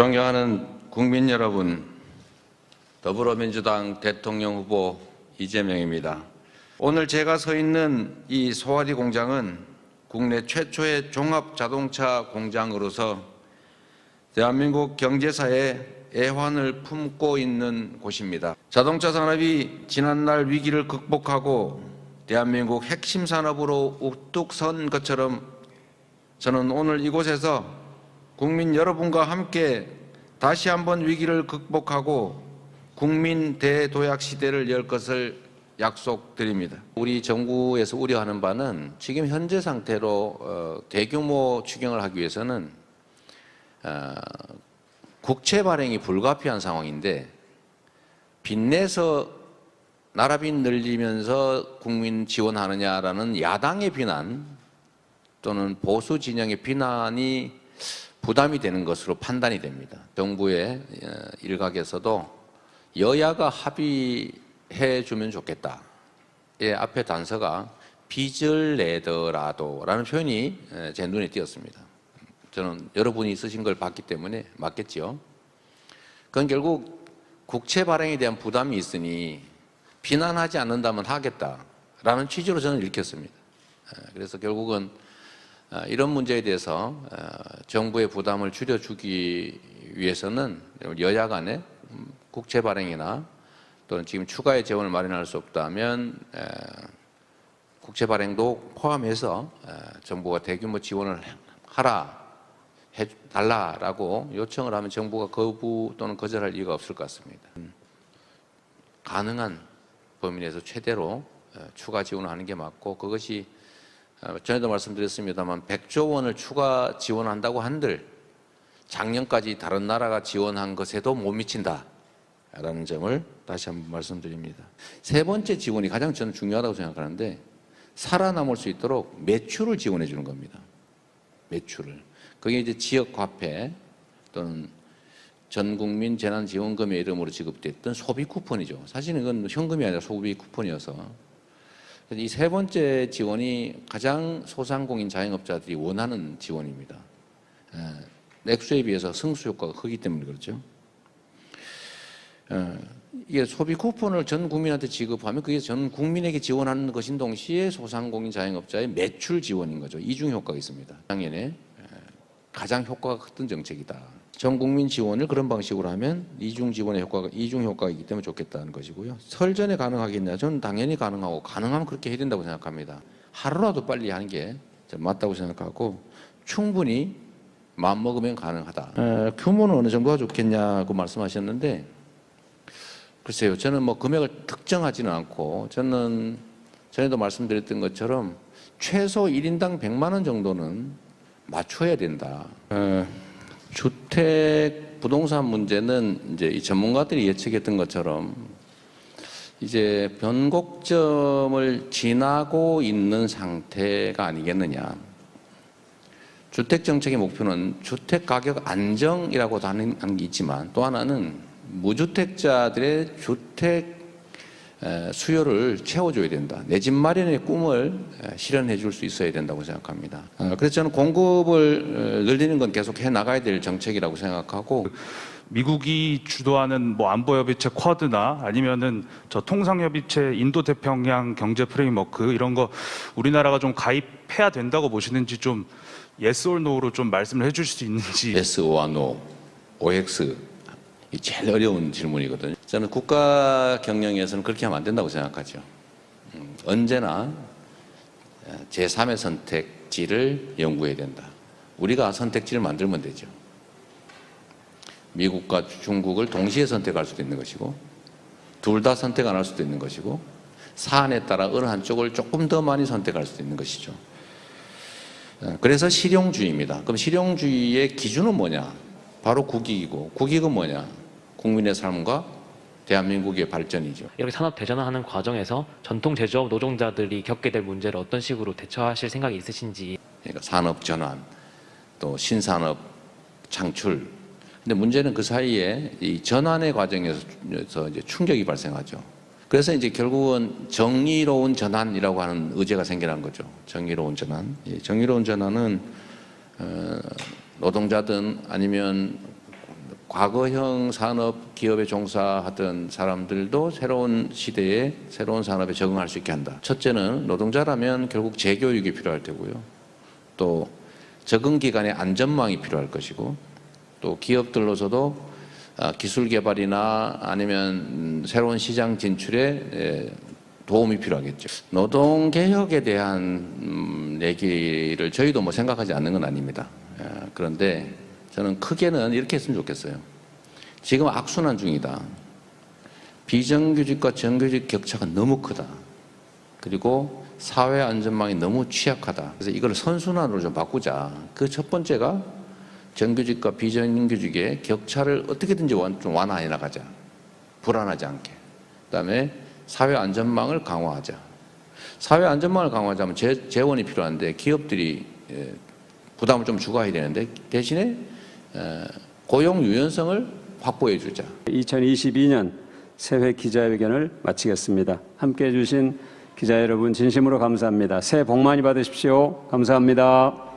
존경하는 국민 여러분, 더불어민주당 대통령 후보 이재명입니다. 오늘 제가 서 있는 이 소화리 공장은 국내 최초의 종합 자동차 공장으로서 대한민국 경제사에 애환을 품고 있는 곳입니다. 자동차 산업이 지난날 위기를 극복하고 대한민국 핵심 산업으로 우뚝 선 것처럼 저는 오늘 이곳에서 국민 여러분과 함께 다시 한번 위기를 극복하고 국민 대도약 시대를 열 것을 약속드립니다. 우리 정부에서 우려하는 바는 지금 현재 상태로 어, 대규모 추경을 하기 위해서는 어, 국채 발행이 불가피한 상황인데 빚내서 나라빚 늘리면서 국민 지원하느냐라는 야당의 비난 또는 보수 진영의 비난이 부담이 되는 것으로 판단이 됩니다. 정부의 어, 일각에서도 여야가 합의해 주면 좋겠다. 예, 앞에 단서가 빚을 내더라도라는 표현이 에, 제 눈에 띄었습니다. 저는 여러분이 쓰신 걸 봤기 때문에 맞겠죠. 그건 결국 국채 발행에 대한 부담이 있으니 비난하지 않는다면 하겠다라는 취지로 저는 읽혔습니다. 에, 그래서 결국은 어, 이런 문제에 대해서 어, 정부의 부담을 줄여주기 위해서는 여야 간에 음, 국채 발행이나 또는 지금 추가의 재원을 마련할 수 없다면 에, 국채 발행도 포함해서 에, 정부가 대규모 지원을 하라 해 달라라고 요청을 하면 정부가 거부 또는 거절할 이유가 없을 것 같습니다. 음, 가능한 범위 내에서 최대로 에, 추가 지원을 하는 게 맞고 그것이 어, 전에도 말씀드렸습니다만 100조 원을 추가 지원한다고 한들 작년까지 다른 나라가 지원한 것에도 못 미친다 라는 점을 다시 한번 말씀드립니다. 세 번째 지원이 가장 저는 중요하다고 생각하는데 살아남을 수 있도록 매출을 지원해 주는 겁니다. 매출을. 그게 이제 지역 화폐 또는 전 국민 재난 지원금의 이름으로 지급됐던 소비 쿠폰이죠. 사실은 이건 현금이 아니라 소비 쿠폰이어서 이 세 번째 지원이 가장 소상공인 자영업자들이 원하는 지원입니다. 에, 액수에 비해서 승수 효과가 크기 때문에 그렇죠. 에, 이게 소비 쿠폰을 전 국민한테 지급하면 그게 전 국민에게 지원하는 것인 동시에 소상공인 자영업자의 매출 지원인 거죠. 이중 효과가 있습니다. 작년에 에, 가장 효과가 컸던 정책이다. 전 국민 지원을 그런 방식으로 하면 이중 지원의 효과가 이중 효과이기 때문에 좋겠다는 것이고요. 설전에 가능하겠냐? 저는 당연히 가능하고 가능하면 그렇게 해야 된다고 생각합니다. 하루라도 빨리 하는 게 맞다고 생각하고 충분히 마음 먹으면 가능하다. 에, 규모는 어느 정도가 좋겠냐고 말씀하셨는데 글쎄요. 저는 뭐 금액을 특정하지는 않고 저는 전에도 말씀드렸던 것처럼 최소 1인당 100만 원 정도는 맞춰야 된다. 에, 주택 부동산 문제는 이제 이 전문가들이 예측했던 것처럼 이제 변곡점을 지나고 있는 상태가 아니겠느냐. 주택 정책의 목표는 주택 가격 안정이라고 하는 게 있지만 또 하나는 무주택자들의 주택 에, 수요를 채워줘야 된다. 내 집 마련의 꿈을 에, 실현해 줄 수 있어야 된다고 생각합니다. 어, 그래서 저는 공급을 어, 늘리는 건 계속 해 나가야 될 정책이라고 생각하고 미국이 주도하는 뭐 안보협의체 쿼드나 아니면은 저 통상협의체 인도태평양 경제 프레임워크 이런 거 우리나라가 좀 가입해야 된다고 보시는지 좀 yes or no로 좀 말씀을 해주실 수 있는지 SO와 NO, OX 이 제일 어려운 질문이거든요. 저는 국가 경영에서는 그렇게 하면 안 된다고 생각하죠. 음, 언제나 제3의 선택지를 연구해야 된다. 우리가 선택지를 만들면 되죠. 미국과 중국을 동시에 선택할 수도 있는 것이고, 둘 다 선택 안 할 수도 있는 것이고, 사안에 따라 어느 한쪽을 조금 더 많이 선택할 수도 있는 것이죠. 어, 그래서 실용주의입니다. 그럼 실용주의의 기준은 뭐냐? 바로 국익이고, 국익은 뭐냐? 국민의 삶과 대한민국의 발전이죠. 이렇게 산업 대전화하는 과정에서 전통 제조업 노동자들이 겪게 될 문제를 어떤 식으로 대처하실 생각이 있으신지 그러니까 산업 전환, 또 신산업 창출. 근데 문제는 그 사이에 이 전환의 과정에서 이제 충격이 발생하죠. 그래서 이제 결국은 정의로운 전환이라고 하는 의제가 생겨난 거죠. 정의로운 전환. 이 정의로운 전환은 어, 노동자든 아니면 과거형 산업 기업에 종사하던 사람들도 새로운 시대에 새로운 산업에 적응할 수 있게 한다. 첫째는 노동자라면 결국 재교육이 필요할 테고요. 또 적응 기간에 안전망이 필요할 것이고 또 기업들로서도 아, 기술 개발이나 아니면 음, 새로운 시장 진출에 에, 도움이 필요하겠죠. 노동 개혁에 대한 음, 얘기를 저희도 뭐 생각하지 않는 건 아닙니다. 예, 그런데 저는 크게는 이렇게 했으면 좋겠어요. 지금 악순환 중이다. 비정규직과 정규직 격차가 너무 크다. 그리고 사회 안전망이 너무 취약하다. 그래서 이걸 선순환으로 좀 바꾸자. 그 첫 번째가 정규직과 비정규직의 격차를 어떻게든지 완, 좀 완화해 나가자. 불안하지 않게. 그다음에 사회 안전망을 강화하자. 사회 안전망을 강화하자면 재, 재원이 필요한데 기업들이 예, 부담을 좀 주고 해야 되는데 대신에 에, 고용 유연성을 확보해 주자. 2022년 새해 기자회견을 마치겠습니다. 함께 해주신 기자 여러분 진심으로 감사합니다. 새해 복 많이 받으십시오. 감사합니다.